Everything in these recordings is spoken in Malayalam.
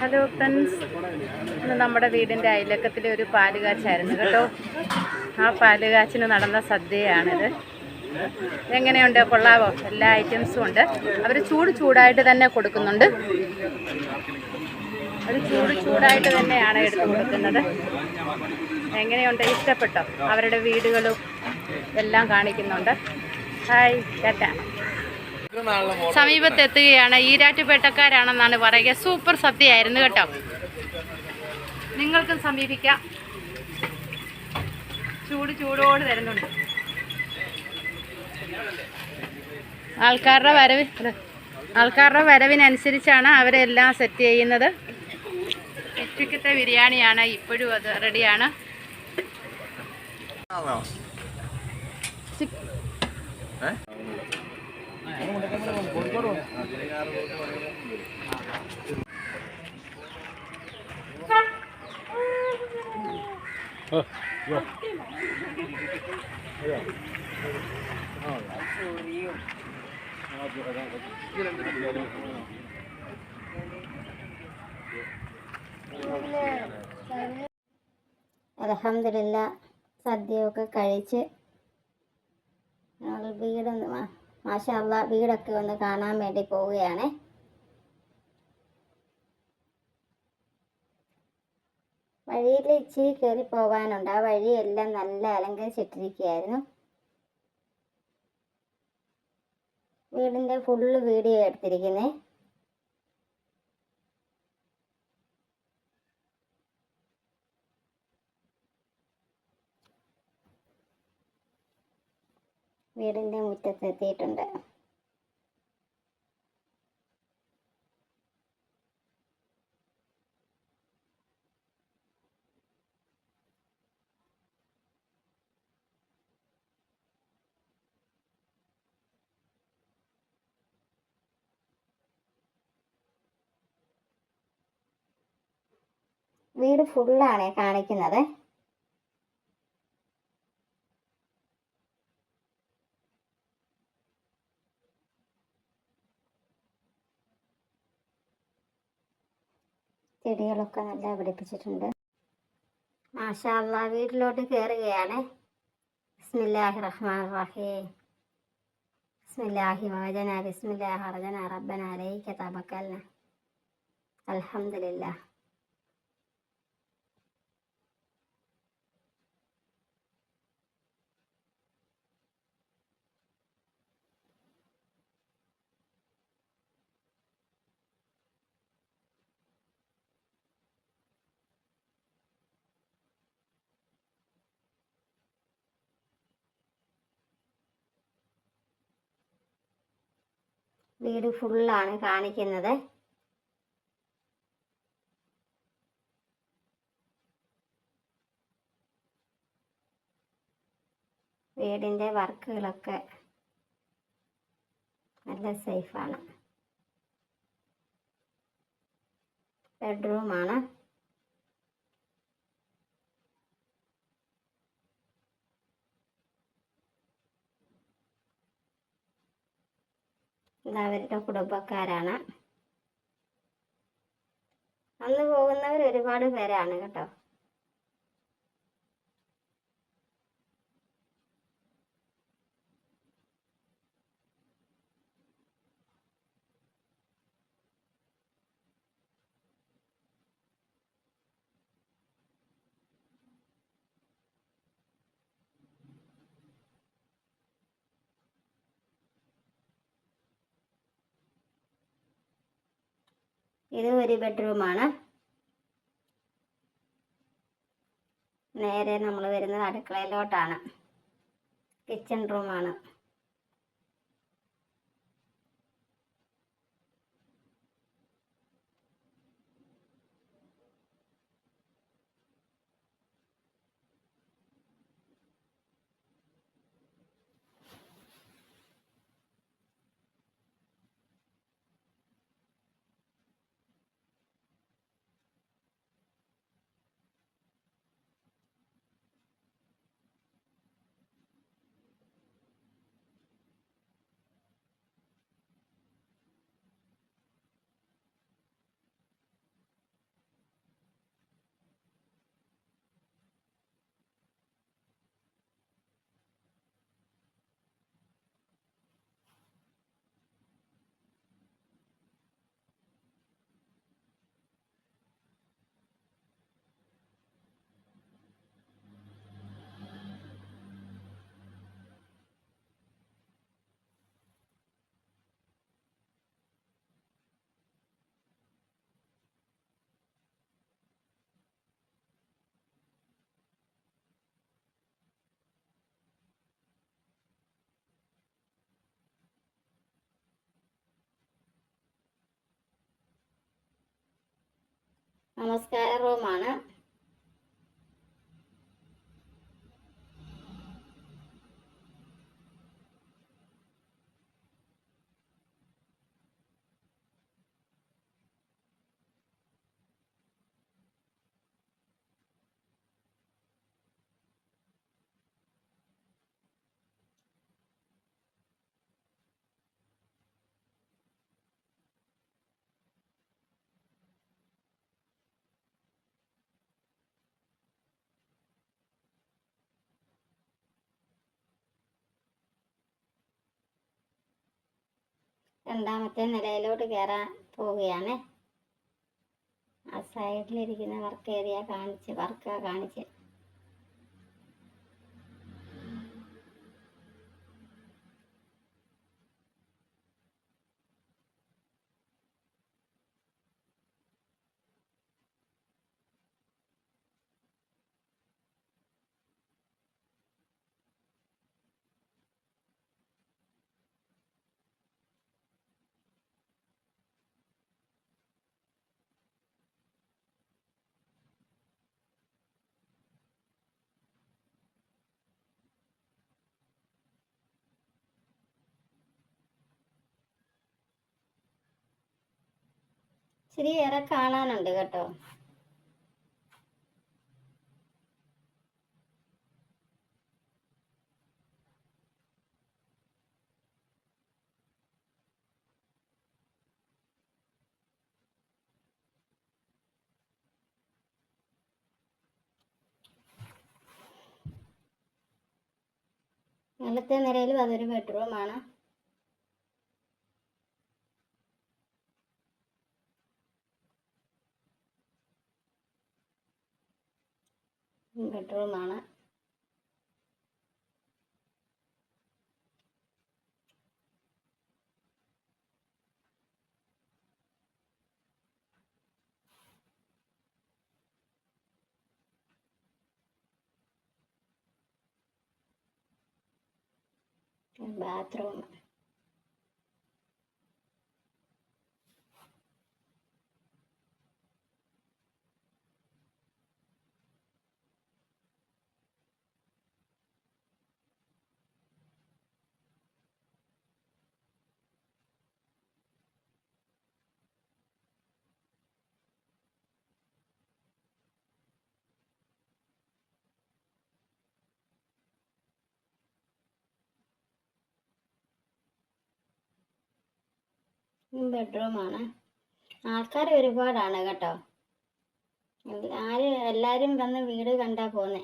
ഹലോ ഫ്രണ്ട്സ് ഇന്ന് നമ്മുടെ വീടിന്റെ അയലക്കത്തിലെ ഒരു പാലുകാച്ചായിരുന്നു കേട്ടോ. ആ പാലുകാച്ചിന് നടന്ന സദ്യയാണിത്. എങ്ങനെയുണ്ട്? കൊള്ളാവോ? എല്ലാ ഐറ്റംസും ഉണ്ട്. അവർ ചൂട് ചൂടായിട്ട് തന്നെ കൊടുക്കുന്നുണ്ട്. അത് ചൂട് ചൂടായിട്ട് തന്നെയാണ് എടുത്തു കൊടുക്കുന്നത്. എങ്ങനെയുണ്ട്? ഇഷ്ടപ്പെട്ടോ? അവരുടെ വീടുകളും എല്ലാം കാണിക്കുന്നുണ്ട്. ഹായ് ടാറ്റ സമീപത്തെത്തുകയാണ്. ഈരാറ്റുപേട്ടക്കാരാണെന്നാണ് പറയുക. സൂപ്പർ സദ്യയായിരുന്നു കേട്ടോ. നിങ്ങൾക്കും സമീപിക്കാം. ചൂട് ചൂടോട് തരുന്നുണ്ട്. ആൾക്കാരുടെ വരവ് ആൾക്കാരുടെ വരവിനനുസരിച്ചാണ് അവരെല്ലാം സെറ്റ് ചെയ്യുന്നത്. ഉച്ചക്കത്തെ ബിരിയാണിയാണ്. ഇപ്പോഴും അത് റെഡിയാണ് ചിക്ക് അലഹമില്ല സദ്യയൊക്കെ കഴിച്ച് ഞങ്ങൾ വീടൊന്ന് മാഷാല്ല വീടൊക്കെ ഒന്ന് കാണാൻ വേണ്ടി പോവുകയാണ്. വഴിയിൽ ഇച്ചിരി കയറി പോകാനുണ്ട് ആ വഴിയെല്ലാം നല്ല അലങ്കരിച്ചിട്ടിരിക്കുകയായിരുന്നു. വീടിന്റെ ഫുള്ള് വീഡിയോ എടുത്തിരിക്കുന്നേ. വീടിന്റെ മുറ്റത്തെത്തിയിട്ടുണ്ട് വീട് ഫുള്ളാണ് കാണിക്കുന്നത്. ചെടികളൊക്കെ നല്ല പിടിപ്പിച്ചിട്ടുണ്ട്. മാഷാ അല്ലാ വീട്ടിലോട്ട് കയറുകയാണ് ബിസ്മില്ലാഹി റഹ്മാൻ റഹീം. ബിസ്മില്ലാഹി വാജന ബിസ്മില്ലാഹി അർജന റബ്ബന അലൈക്ക തബക്കൽന. അൽഹംദുലില്ലാ വീട് ഫുള്ളാണ് കാണിക്കുന്നത്. വീടിന്റെ വർക്കുകളൊക്കെ നല്ല സേഫാണ്. ബെഡ്റൂമാണ്. ഇത് അവരുടെ കുടുംബക്കാരാണ്. അന്ന് പോകുന്നവർ ഒരുപാട് പേരാണ് കേട്ടോ. ഇത് ഒരു ബെഡ്റൂമാണ് നേരെ നമ്മൾ വരുന്നത് അടുക്കളയിലോട്ടാണ്. കിച്ചൺ റൂമാണ് നമസ്കാര റൂമാണ് രണ്ടാമത്തെ നിലയിലോട്ട് കയറാൻ പോവുകയാണ്. ആ സൈഡിലിരിക്കുന്ന വർക്ക് ഏരിയ കാണിച്ച് വർക്ക് കാണിച്ച്. ഏറെ കാണാനുണ്ട് കേട്ടോ. നിലത്തെ നിരയിലും അതൊരു ബെഡ്റൂമാണ്. ബെഡ്റൂമാണ് ബാത്റൂം. ബെഡ്റൂമാണ് ആൾക്കാർ ഒരുപാടാണ് കേട്ടോ. ആര് എല്ലാവരും വന്ന് വീട് കണ്ടാ പോന്നെ.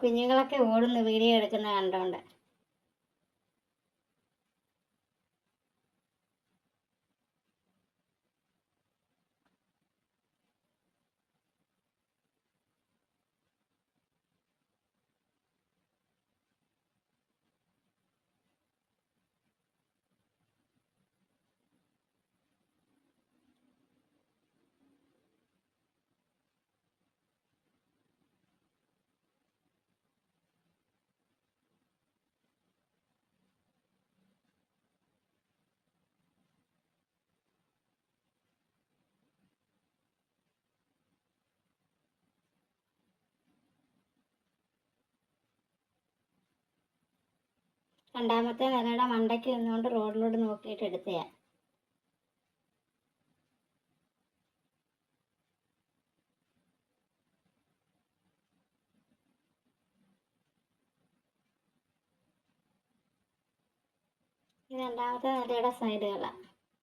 കുഞ്ഞുങ്ങളൊക്കെ ഓടുന്നു വീഡിയോ എടുക്കുന്ന കണ്ടോണ്ട്. രണ്ടാമത്തെ നിലയുടെ മണ്ടയ്ക്ക് നിന്നുകൊണ്ട് റോഡിലോട്ട് നോക്കിയിട്ട് എടുത്തയാ. ഇത് രണ്ടാമത്തെ നിലയുടെ സൈഡുകളാണ്